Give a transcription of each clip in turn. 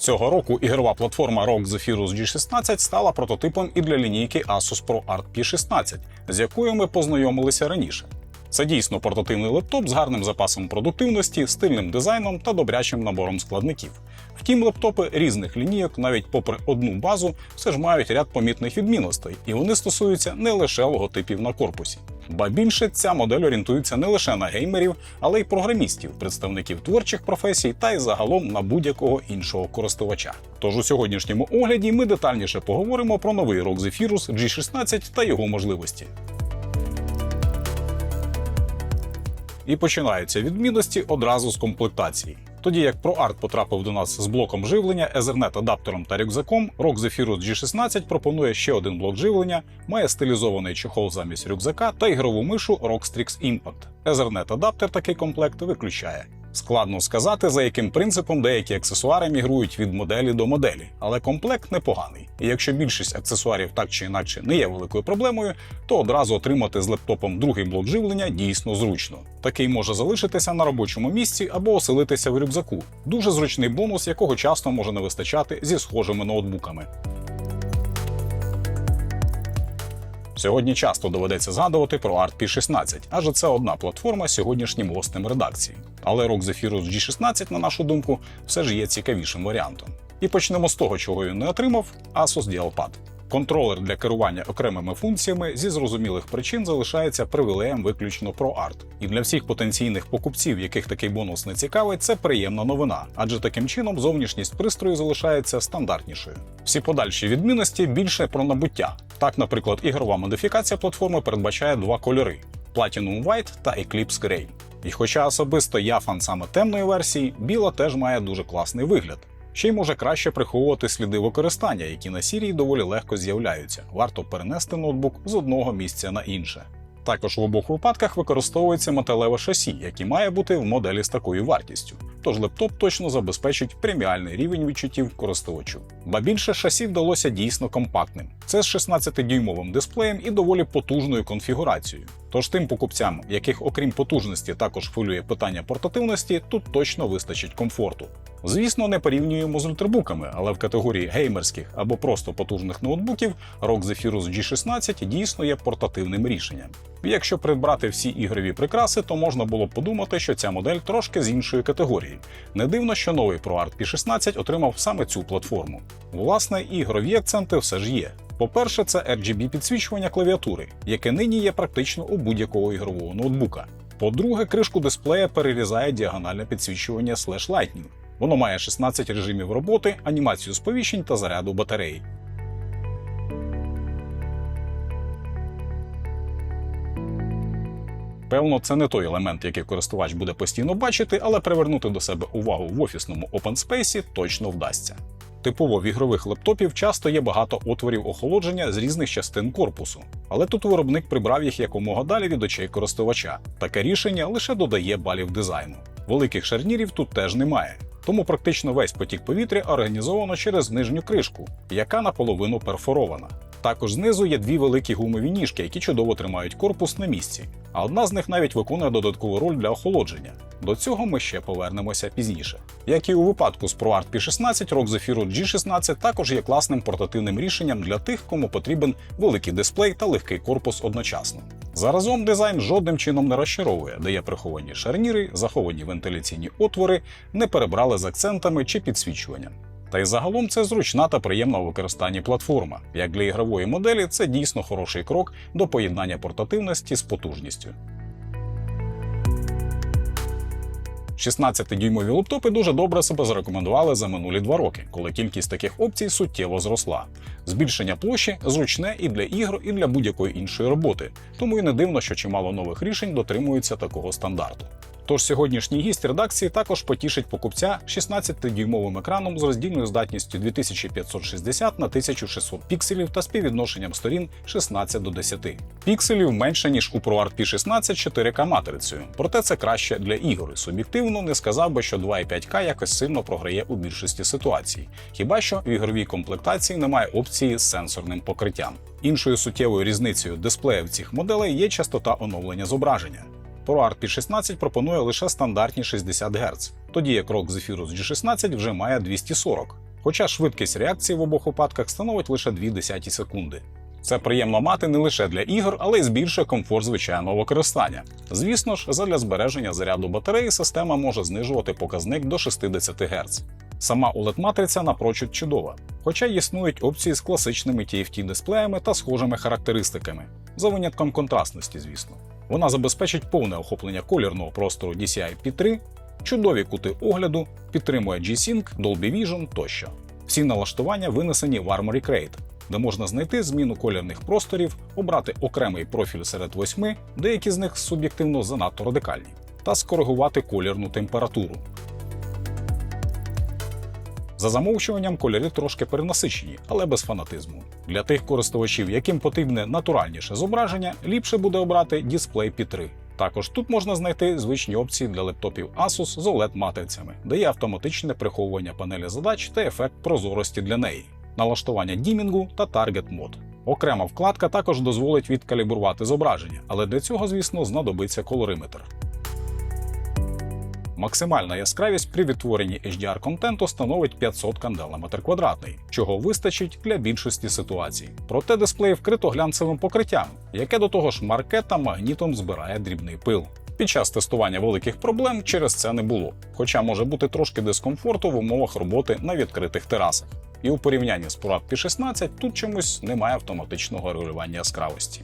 Цього року ігрова платформа ROG Zephyrus G16 стала прототипом і для лінійки Asus ProArt P16, з якою ми познайомилися раніше. Це дійсно портативний лептоп з гарним запасом продуктивності, стильним дизайном та добрячим набором складників. Втім, лептопи різних лінійок, навіть попри одну базу, все ж мають ряд помітних відмінностей, і вони стосуються не лише логотипів на корпусі. Ба більше ця модель орієнтується не лише на геймерів, але й програмістів, представників творчих професій та й загалом на будь-якого іншого користувача. Тож у сьогоднішньому огляді ми детальніше поговоримо про новий ROG Zephyrus G16 та його можливості. І починаються відмінності одразу з комплектації. Тоді як ProArt потрапив до нас з блоком живлення, Ethernet адаптером та рюкзаком, ROG Zephyrus G16 пропонує ще один блок живлення, має стилізований чохол замість рюкзака та ігрову мишу Rockstrix Strix Impact. Ethernet адаптер такий комплект виключає. Складно сказати, за яким принципом деякі аксесуари мігрують від моделі до моделі, але комплект непоганий. І якщо більшість аксесуарів так чи інакше не є великою проблемою, то одразу отримати з лептопом другий блок живлення дійсно зручно. Такий може залишитися на робочому місці або оселитися в рюкзаку. Дуже зручний бонус, якого часто може не вистачати зі схожими ноутбуками. Сьогодні часто доведеться згадувати про Art P16, адже це одна платформа сьогоднішнім гостем редакції. Але рок Zephyrus G16, на нашу думку, все ж є цікавішим варіантом. І почнемо з того, чого він не отримав Asus Dialpad. Контролер для керування окремими функціями зі зрозумілих причин залишається привілеєм виключно ProArt. І для всіх потенційних покупців, яких такий бонус не цікавить, це приємна новина, адже таким чином зовнішність пристрою залишається стандартнішою. Всі подальші відмінності більше про набуття. Так, наприклад, ігрова модифікація платформи передбачає два кольори: Platinum White та Eclipse Grey. І хоча особисто я фан саме темної версії, біла теж має дуже класний вигляд. Ще й може краще приховувати сліди використання, які на сірій доволі легко з'являються. Варто перенести ноутбук з одного місця на інше. Також в обох випадках використовується металеве шасі, яке має бути в моделі з такою вартістю. Тож лептоп точно забезпечить преміальний рівень відчуттів користувачу. Ба більше шасі вдалося дійсно компактним. Це з 16-дюймовим дисплеєм і доволі потужною конфігурацією. Тож тим покупцям, яких окрім потужності також хвилює питання портативності, тут точно вистачить комфорту. Звісно, не порівнюємо з ультрабуками, але в категорії геймерських або просто потужних ноутбуків ROG Zephyrus G16 дійсно є портативним рішенням. Якщо придбати всі ігрові прикраси, то можна було б подумати, що ця модель трошки з іншої категорії. Не дивно, що новий ProArt P16 отримав саме цю платформу. Власне, ігрові акценти все ж є. По-перше, це RGB підсвічування клавіатури, яке нині є практично у будь-якого ігрового ноутбука. По-друге, кришку дисплея перерізає діагональне підсвічування Slash Lightning. Воно має 16 режимів роботи, анімацію сповіщень та заряду батареї. Певно, це не той елемент, який користувач буде постійно бачити, але привернути до себе увагу в офісному open space точно вдасться. Типово в ігрових лептопів часто є багато отворів охолодження з різних частин корпусу, але тут виробник прибрав їх якомога далі від очей користувача. Таке рішення лише додає балів дизайну. Великих шарнірів тут теж немає, тому практично весь потік повітря організовано через нижню кришку, яка наполовину перфорована. Також знизу є дві великі гумові ніжки, які чудово тримають корпус на місці, а одна з них навіть виконує додаткову роль для охолодження. До цього ми ще повернемося пізніше. Як і у випадку з ProArt P16, ROG Zephyrus G16 також є класним портативним рішенням для тих, кому потрібен великий дисплей та легкий корпус одночасно. Заразом дизайн жодним чином не розчаровує, дає приховані шарніри, заховані вентиляційні отвори, не перебрали з акцентами чи підсвічуванням. Та й загалом це зручна та приємна у використанні платформа. Як для ігрової моделі, це дійсно хороший крок до поєднання портативності з потужністю. 16-дюймові лептопи дуже добре себе зарекомендували за минулі два роки, коли кількість таких опцій суттєво зросла. Збільшення площі зручне і для ігр, і для будь-якої іншої роботи, тому і не дивно, що чимало нових рішень дотримуються такого стандарту. Тож сьогоднішній гість редакції також потішить покупця 16-дюймовим екраном з роздільною здатністю 2560 на 1600 пікселів та співвідношенням сторін 16 до 10. Пікселів менше ніж у ProArt P16 4К матрицею, проте це краще для ігор. Суб'єктивно не сказав би, що 2,5К якось сильно програє у більшості ситуацій. Хіба що в ігровій комплектації немає опції з сенсорним покриттям. Іншою суттєвою різницею дисплеїв цих моделей є частота оновлення зображення. ProArt P16 пропонує лише стандартні 60 Гц, тоді як ROG Zephyrus G16 вже має 240. Хоча швидкість реакції в обох випадках становить лише 2 секунди. Це приємно мати не лише для ігор, але й збільшує комфорт звичайного використання. Звісно ж, задля збереження заряду батареї система може знижувати показник до 60 Гц. Сама OLED-матриця напрочуд чудова, хоча існують опції з класичними TFT дисплеями та схожими характеристиками, за винятком контрастності, звісно. Вона забезпечить повне охоплення колірного простору DCI P3, чудові кути огляду, підтримує G-Sync, Dolby Vision тощо. Всі налаштування винесені в Armory Crate, де можна знайти зміну колірних просторів, обрати окремий профіль серед восьми, деякі з них суб'єктивно занадто радикальні, та скоригувати колірну температуру. За замовчуванням кольори трошки перенасичені, але без фанатизму. Для тих користувачів, яким потрібне натуральніше зображення, ліпше буде обрати дисплей P3. Також тут можна знайти звичні опції для лептопів Asus з OLED-матрицями, де є автоматичне приховування панелі задач та ефект прозорості для неї, налаштування дімінгу та Target Mode. Окрема вкладка також дозволить відкалібрувати зображення, але для цього, звісно, знадобиться колориметр. Максимальна яскравість при відтворенні HDR контенту становить 500 кандел на метр квадратний, чого вистачить для більшості ситуацій. Проте дисплей вкрито глянцевим покриттям, яке до того ж марке та магнітом збирає дрібний пил. Під час тестування великих проблем через це не було, хоча може бути трошки дискомфорту в умовах роботи на відкритих терасах. І у порівнянні з Pro P16 тут чомусь немає автоматичного регулювання яскравості.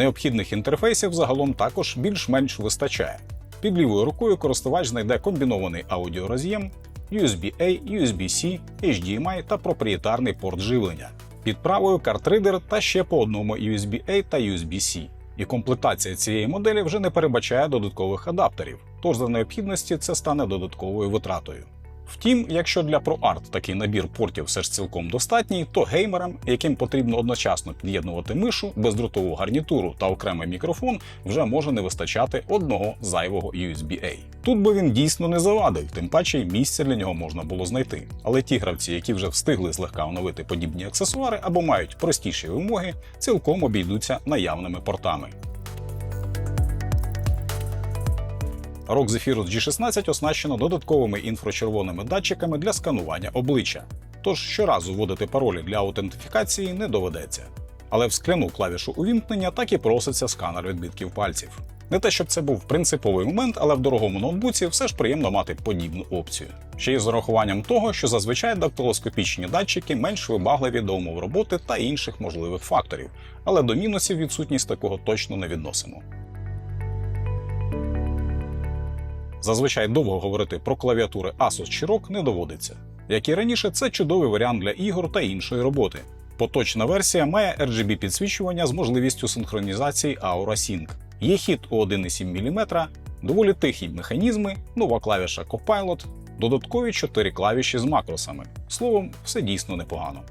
Необхідних інтерфейсів загалом також більш-менш вистачає. Під лівою рукою користувач знайде комбінований аудіороз'єм, USB-A, USB-C, HDMI та проприєтарний порт живлення. Під правою картридер та ще по одному USB-A та USB-C. І комплектація цієї моделі вже не перебачає додаткових адаптерів, тож за необхідності це стане додатковою витратою. Втім, якщо для ProArt такий набір портів все ж цілком достатній, то геймерам, яким потрібно одночасно під'єднувати мишу, бездротову гарнітуру та окремий мікрофон, вже може не вистачати одного зайвого USB-A. Тут би він дійсно не завадив, тим паче й місця для нього можна було знайти. Але ті гравці, які вже встигли злегка оновити подібні аксесуари або мають простіші вимоги, цілком обійдуться наявними портами. ROG Zephyrus G16 оснащено додатковими інфрачервоними датчиками для сканування обличчя, тож щоразу вводити паролі для аутентифікації не доведеться. Але в скляну клавішу увімкнення так і проситься сканер відбитків пальців. Не те, щоб це був принциповий момент, але в дорогому ноутбуці все ж приємно мати подібну опцію. Ще й з урахуванням того, що зазвичай дактилоскопічні датчики менш вибагливі до умов роботи та інших можливих факторів, але до мінусів відсутність такого точно не відносимо. Зазвичай довго говорити про клавіатури Asus чи ROG не доводиться. Як і раніше, це чудовий варіант для ігор та іншої роботи. Поточна версія має RGB підсвічування з можливістю синхронізації Aura Sync. Є хід у 1,7 мм, доволі тихі механізми, нова клавіша Copilot, додаткові 4 клавіші з макросами. Словом, все дійсно непогано.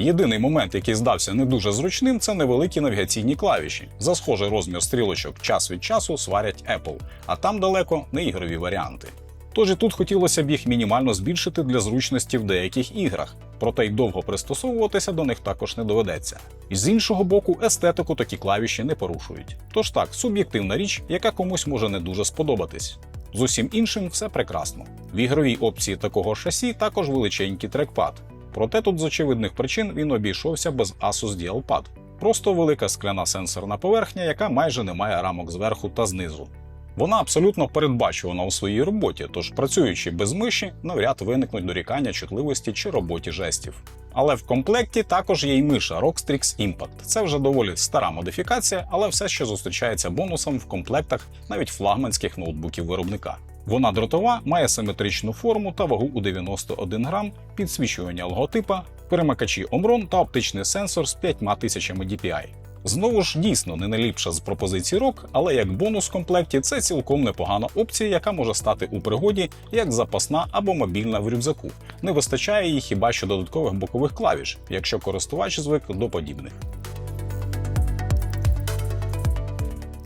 Єдиний момент, який здався не дуже зручним, це невеликі навігаційні клавіші. За схожий розмір стрілочок час від часу сварять Apple, а там далеко не ігрові варіанти. Тож і тут хотілося б їх мінімально збільшити для зручності в деяких іграх, проте й довго пристосовуватися до них також не доведеться. І з іншого боку, естетику такі клавіші не порушують. Тож так, суб'єктивна річ, яка комусь може не дуже сподобатись. З усім іншим все прекрасно. В ігровій опції такого шасі також величенький трекпад. Проте тут з очевидних причин він обійшовся без Asus DLPad. Просто велика скляна сенсорна поверхня, яка майже не має рамок зверху та знизу. Вона абсолютно передбачувана у своїй роботі, тож працюючи без миші, навряд виникнуть дорікання чутливості чи роботі жестів. Але в комплекті також є й миша Rockstrix Impact. Це вже доволі стара модифікація, але все ще зустрічається бонусом в комплектах навіть флагманських ноутбуків виробника. Вона дротова, має симетричну форму та вагу у 91 грам, підсвічування логотипа, перемикачі Omron та оптичний сенсор з 5000 DPI. Знову ж дійсно не найліпша з пропозицій ROG, але як бонус в комплекті це цілком непогана опція, яка може стати у пригоді як запасна або мобільна в рюкзаку. Не вистачає їй хіба що додаткових бокових клавіш, якщо користувач звик до подібних.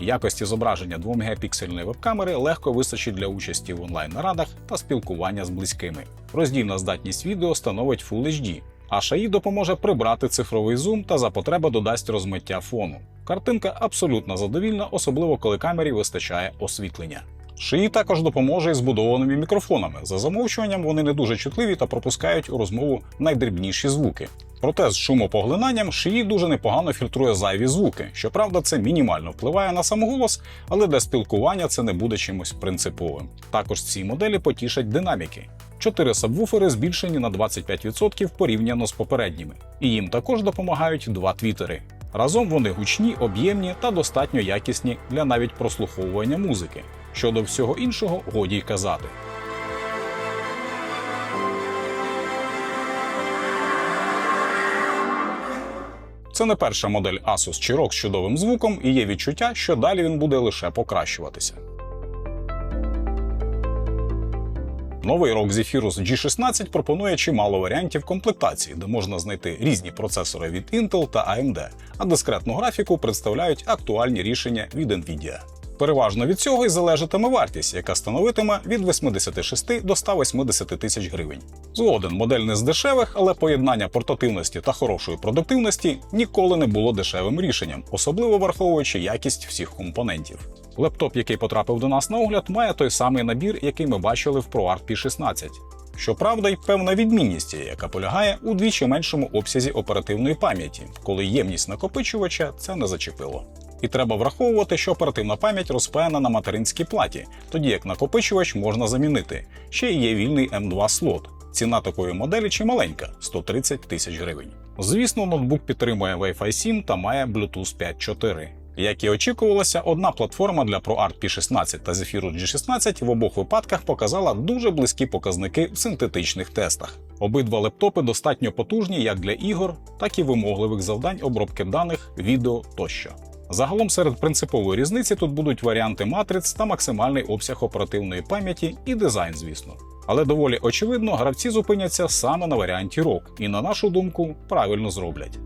Якості зображення 2 мегапіксельної веб-камери легко вистачить для участі в онлайн-нарадах та спілкування з близькими. Роздільна здатність відео становить Full HD, а шаї допоможе прибрати цифровий зум та за потреби додасть розмиття фону. Картинка абсолютно задовільна, особливо коли камері вистачає освітлення. Шиї також допоможе із збудованими мікрофонами. За замовчуванням вони не дуже чутливі та пропускають у розмову найдрібніші звуки. Проте з шумопоглинанням шиї дуже непогано фільтрує зайві звуки. Щоправда, це мінімально впливає на сам голос, але для спілкування це не буде чимось принциповим. Також ці моделі потішать динаміки. Чотири сабвуфери збільшені на 25% порівняно з попередніми, і їм також допомагають два твітери. Разом вони гучні, об'ємні та достатньо якісні для навіть прослуховування музики. Щодо всього іншого, годі й казати. Це не перша модель Asus ROG з чудовим звуком, і є відчуття, що далі він буде лише покращуватися. Новий рок Zephyrus G16 пропонує чимало варіантів комплектації, де можна знайти різні процесори від Intel та AMD, а дискретну графіку представляють актуальні рішення від Nvidia. Переважно від цього і залежатиме вартість, яка становитиме від 86 до 180 тисяч гривень. Згоден, модель не з дешевих, але поєднання портативності та хорошої продуктивності ніколи не було дешевим рішенням, особливо враховуючи якість всіх компонентів. Лептоп, який потрапив до нас на огляд, має той самий набір, який ми бачили в ProArt P16. Щоправда, й певна відмінність, яка полягає у двічі меншому обсязі оперативної пам'яті, коли ємність накопичувача це не зачепило. І треба враховувати, що оперативна пам'ять розпаяна на материнській платі, тоді як накопичувач можна замінити. Ще є вільний M2 слот. Ціна такої моделі чималенька 130 тисяч гривень. Звісно, ноутбук підтримує Wi-Fi 7 та має Bluetooth 5.4. Як і очікувалося, одна платформа для ProArt P16 та Zephyrus G16 в обох випадках показала дуже близькі показники в синтетичних тестах. Обидва лептопи достатньо потужні як для ігор, так і вимогливих завдань обробки даних, відео тощо. Загалом серед принципової різниці тут будуть варіанти матриць та максимальний обсяг оперативної пам'яті і дизайн, звісно. Але доволі очевидно, гравці зупиняться саме на варіанті ROG і, на нашу думку, правильно зроблять.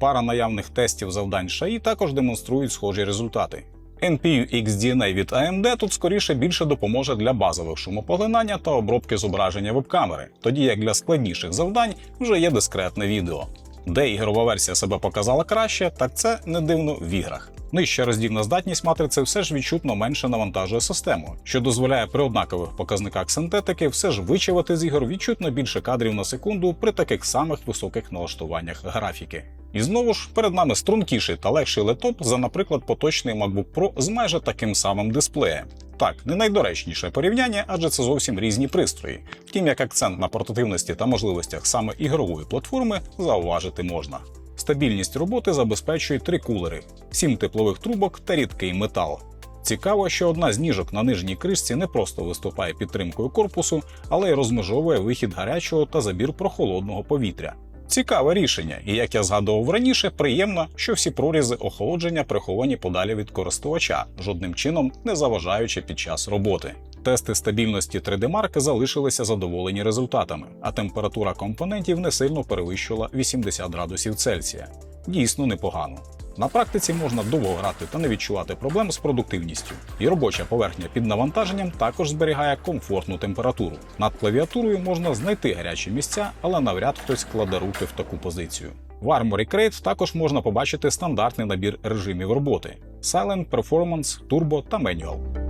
Пара наявних тестів завдань ШАІ також демонструють схожі результати. NPU XDNA від AMD тут скоріше більше допоможе для базових шумопоглинання та обробки зображення веб-камери, тоді як для складніших завдань вже є дискретне відео. Де ігрова версія себе показала краще, так це не дивно в іграх. Нижча роздільна здатність матриці все ж відчутно менше навантажує систему, що дозволяє при однакових показниках синтетики все ж вичавати з ігор відчутно більше кадрів на секунду при таких самих високих налаштуваннях графіки. І знову ж перед нами стрункіший та легший летоп за, наприклад, поточний MacBook Pro з майже таким самим дисплеєм. Так, не найдоречніше порівняння, адже це зовсім різні пристрої. Втім, як акцент на портативності та можливостях саме ігрової платформи зауважити можна. Стабільність роботи забезпечують три кулери, сім теплових трубок та рідкий метал. Цікаво, що одна з ніжок на нижній кришці не просто виступає підтримкою корпусу, але й розмежовує вихід гарячого та забір прохолодного повітря. Цікаве рішення, і як я згадував раніше, приємно, що всі прорізи охолодження приховані подалі від користувача, жодним чином не заважаючи під час роботи. Тести стабільності 3D-марки залишилися задоволені результатами, а температура компонентів не сильно перевищила 80 градусів Цельсія. Дійсно непогано. На практиці можна довго грати та не відчувати проблем з продуктивністю. І робоча поверхня під навантаженням також зберігає комфортну температуру. Над клавіатурою можна знайти гарячі місця, але навряд хтось кладе руки в таку позицію. В Armory Crate також можна побачити стандартний набір режимів роботи: Silent, Performance, Turbo та Manual.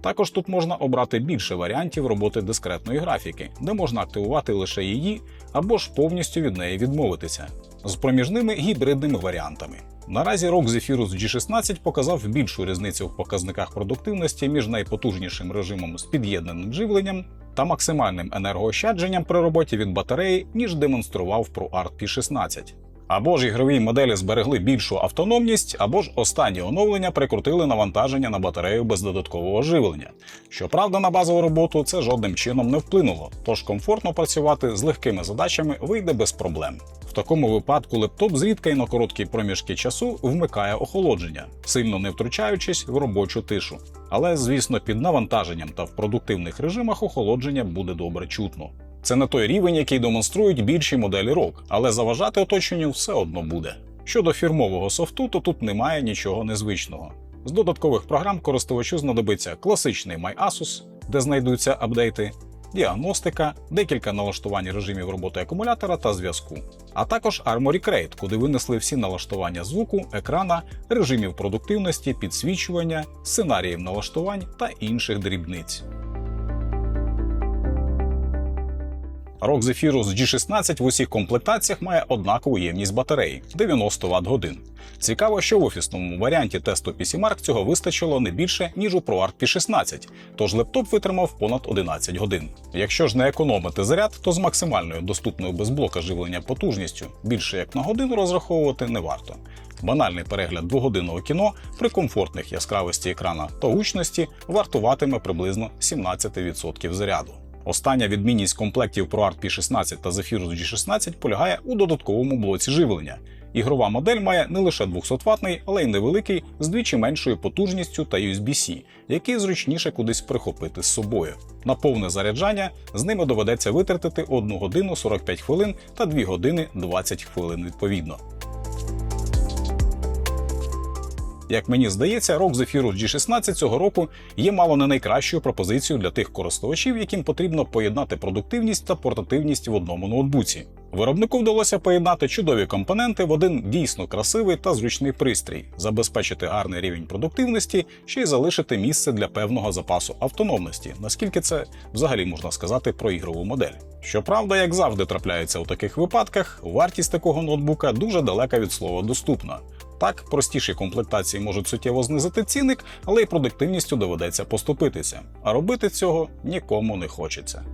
Також тут можна обрати більше варіантів роботи дискретної графіки, де можна активувати лише її або ж повністю від неї відмовитися, з проміжними гібридними варіантами. Наразі рок Zephyrus G16 показав більшу різницю в показниках продуктивності між найпотужнішим режимом з під'єднаним живленням та максимальним енергоощадженням при роботі від батареї, ніж демонстрував ProArt P16. Або ж ігрові моделі зберегли більшу автономність, або ж останні оновлення прикрутили навантаження на батарею без додаткового живлення. Щоправда, на базову роботу це жодним чином не вплинуло, тож комфортно працювати з легкими задачами вийде без проблем. В такому випадку лептоп зрідка і на короткі проміжки часу вмикає охолодження, сильно не втручаючись в робочу тишу. Але, звісно, під навантаженням та в продуктивних режимах охолодження буде добре чутно. Це не той рівень, який демонструють більші моделі ROG, але заважати оточенню все одно буде. Щодо фірмового софту, то тут немає нічого незвичного. З додаткових програм користувачу знадобиться класичний MyAsus, де знайдуться апдейти, діагностика, декілька налаштувань режимів роботи акумулятора та зв'язку. А також Armory Crate, куди винесли всі налаштування звуку, екрана, режимів продуктивності, підсвічування, сценаріїв налаштувань та інших дрібниць. ROG Zephyrus G16 в усіх комплектаціях має однакову ємність батареї 90 Вт годин. Цікаво, що в офісному варіанті тесту PCMark цього вистачило не більше, ніж у ProArt P16, тож лептоп витримав понад 11 годин. Якщо ж не економити заряд, то з максимальною доступною без блока живлення потужністю більше як на годину розраховувати не варто. Банальний перегляд двогодинного кіно при комфортних яскравості екрана та гучності вартуватиме приблизно 17% заряду. Остання відмінність комплектів ProArt P16 та Zephyrus G16 полягає у додатковому блоці живлення. Ігрова модель має не лише 200-ваттний, але й невеликий з двічі меншою потужністю та USB-C, який зручніше кудись прихопити з собою. На повне заряджання з ними доведеться витратити 1 годину 45 хвилин та 2 години 20 хвилин відповідно. Як мені здається, ROG Zephyrus G16 цього року є мало не найкращою пропозицією для тих користувачів, яким потрібно поєднати продуктивність та портативність в одному ноутбуці. Виробнику вдалося поєднати чудові компоненти в один дійсно красивий та зручний пристрій, забезпечити гарний рівень продуктивності, ще й залишити місце для певного запасу автономності, наскільки це взагалі можна сказати про ігрову модель. Щоправда, як завжди трапляється у таких випадках, вартість такого ноутбука дуже далека від слова доступна. Так, простіші комплектації можуть суттєво знизити цінник, але й продуктивністю доведеться поступитися. А робити цього нікому не хочеться.